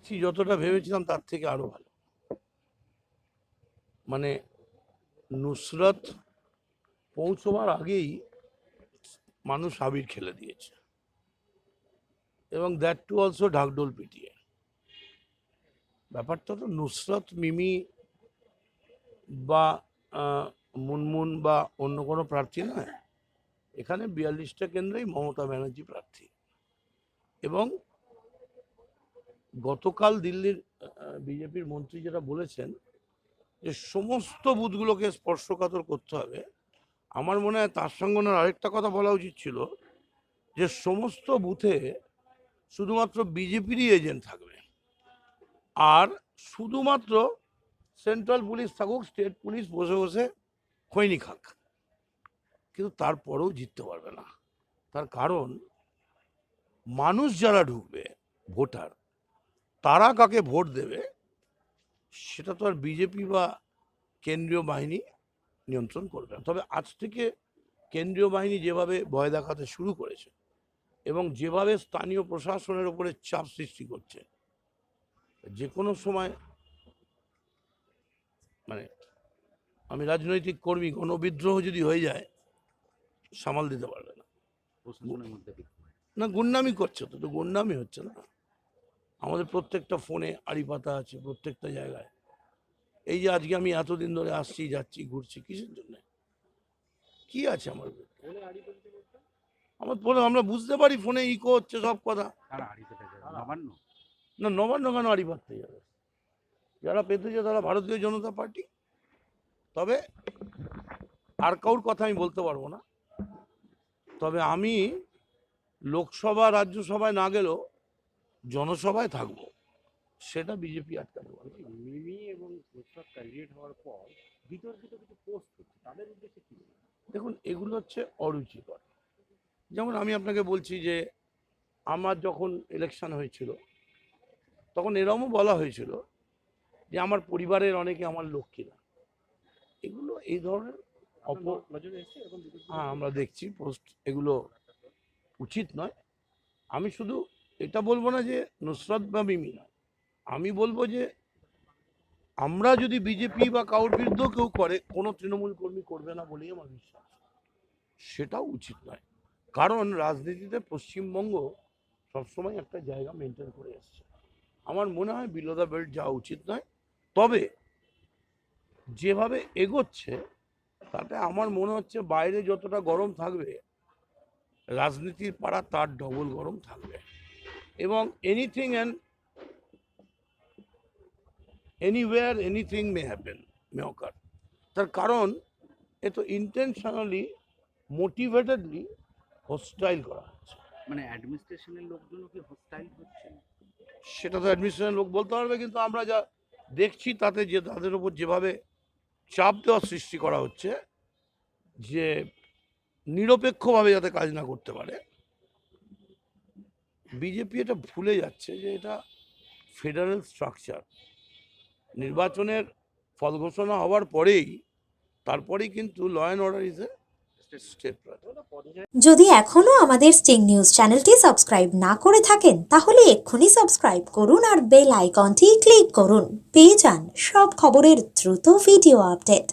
পেয়েছি যতটা ভেবেছিলাম তার থেকে আরও ভালো। মানে নুসরত পৌঁছবার আগেই মানুষ আবির খেলে দিয়েছে। এবং দ্যাট টু অলসো ঢাকডোল পিটিয়ে। ব্যাপারটা তো নুসরত, মিমি বা মুনমুন বা অন্য কোনো প্রার্থী নয়। এখানে বিয়াল্লিশটা কেন্দ্রেই মমতা ব্যানার্জি প্রার্থী। এবং গতকাল দিল্লির বিজেপির মন্ত্রী যেটা বলেছেন যে সমস্ত বুথগুলোকে স্পর্শকাতর করতে হবে, আমার মনে হয় তার সঙ্গে ওনার আরেকটা কথা বলা উচিত ছিল যে সমস্ত বুথে শুধুমাত্র বিজেপিরই এজেন্ট থাকবে আর শুধুমাত্র সেন্ট্রাল পুলিশ থাকুক, স্টেট পুলিশ বসে বসে খৈনি খাক, কিন্তু তারপরেও জিততে পারবে না। তার কারণ, মানুষ যারা ঢুকবে, ভোটার তারা কাকে ভোট দেবে সেটা তো আর বিজেপি বা কেন্দ্রীয় বাহিনী নিয়ন্ত্রণ করবে না। তবে আজ থেকে কেন্দ্রীয় বাহিনী যেভাবে ভয় দেখাতে শুরু করেছে এবং যেভাবে স্থানীয় প্রশাসনের উপরে চাপ সৃষ্টি করছে যে কোনো সময় মানে আমি রাজনৈতিক কর্মী কোনো বিদ্রোহ যদি হয়ে যায় সামাল দিতে পারবে না। না গুন্ডামি করছে তো তো গুন্ডামি হচ্ছে না। আমাদের প্রত্যেকটা ফোনে আড়ি পাতা আছে প্রত্যেকটা জায়গায়। এই যে আজকে আমি এতদিন ধরে আসছি যাচ্ছি ঘুরছি কিসের জন্য? কি আছে আমার আমার ফোনে আমরা বুঝতে পারি ফোনে ইকো হচ্ছে সব কথা। না নবান্ন কেন আড়ি পাততে যাবে? যারা পেতে পেতেছে তারা ভারতীয় জনতা পার্টি। তবে আর কাউর কথা আমি বলতে পারব না। তবে আমি লোকসভা রাজ্যসভায় না গেলেও জনসভায় থাকব সেটা বিজেপি আটকাতে পারবে মিমি এবং ক্যান্ডিডেট হওয়ার পর বিতর্কিত কিছু পোস্ট হচ্ছে তাদের উদ্দেশ্যে কি দেখুন এগুলো হচ্ছে অরুচিকর। যেমন আমি আপনাকে বলছি যে আমার যখন ইলেকশন হয়েছিল তখন এরমও বলা হয়েছিল যে আমার পরিবারের অনেকে আমার লক্ষ্মী না। এগুলো এই ধরনের অপ হ্যাঁ আমরা দেখছি পোস্ট এগুলো উচিত নয়। আমি শুধু এটা বলব না যে নুসরত বা মিমি আমি বলব যে আমরা যদি বিজেপি বা কারোর বিরুদ্ধেও কেউ করে, কোনো তৃণমূল কর্মী করবে না বলেই আমার বিশ্বাস। সেটাও উচিত নয়। কারণ রাজনীতিতে পশ্চিমবঙ্গ সবসময় একটা জায়গা মেনটেন করে আসছে আমার মনে হয় বিলো দ্য বেল্ট যাওয়া উচিত নয়। তবে যেভাবে এগোচ্ছে, তাতে আমার মনে হচ্ছে বাইরে যতটা গরম থাকবে, রাজনীতির পাড়া তার ডবল গরম থাকবে। এবং anything and anywhere anything may happen may occur তার কারণ এ তো ইন্টেনশনালি মোটিভেটেডলি হোস্টাইল করা হচ্ছে। মানে অ্যাডমিনিস্ট্রেশনের লোকজনও কি হোস্টাইল হচ্ছেন সেটা তো অ্যাডমিনিস্ট্রেশন লোক বলতে পারবে কিন্তু আমরা যা দেখছি তাতে যে তাদের উপর যেভাবে চাপ দেওয়ার সৃষ্টি করা হচ্ছে যে নিরপেক্ষভাবে যাতে কাজ না করতে পারে বিজেপি এটা ভুলে যাচ্ছে যে এটা ফেডারেল স্ট্রাকচার নির্বাচনের ফল ঘোষণা হওয়ার পরেই তারপরেই কিন্তু ল অ্যান্ড অর্ডার ইজ যদি এখনও আমাদের স্টিং নিউজ চ্যানেলটি সাবস্ক্রাইব না করে থাকেন, তাহলে এক্ষুনি সাবস্ক্রাইব করুন আর বেল আইকনটি ক্লিক করুন। পেয়ে যান সব খবরের দ্রুত ভিডিও আপডেট